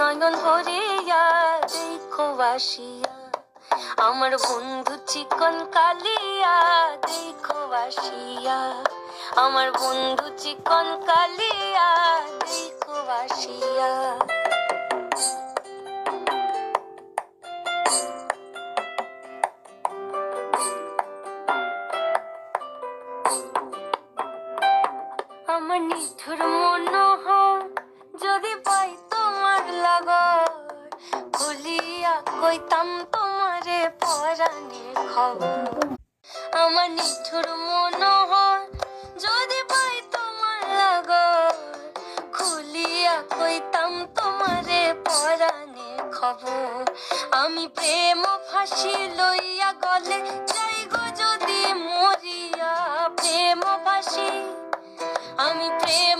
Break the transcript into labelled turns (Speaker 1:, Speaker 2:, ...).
Speaker 1: নয়ন ভরিয়া দেখো আমার বন্ধু চিকন কালিয়া, দেখো বাসিয়া। আমার বন্ধু চিকন কালিয়া, দেখো বাসিয়া। আমার নিঠুর মনোহর যদি পাই তোমার লাগর খুলিয়া কইতাম তোমারে পরাণের খবর। আমার নিঠুর মনোহর যদি পাই তোমার লাগর খুলিয়া কইতাম তোমারে পরাণের খবর। আমি প্রেম ফাঁসি লইয়া গলে যাই গো যদি মরিয়া, প্রেম ফাঁসি। আমি প্রেম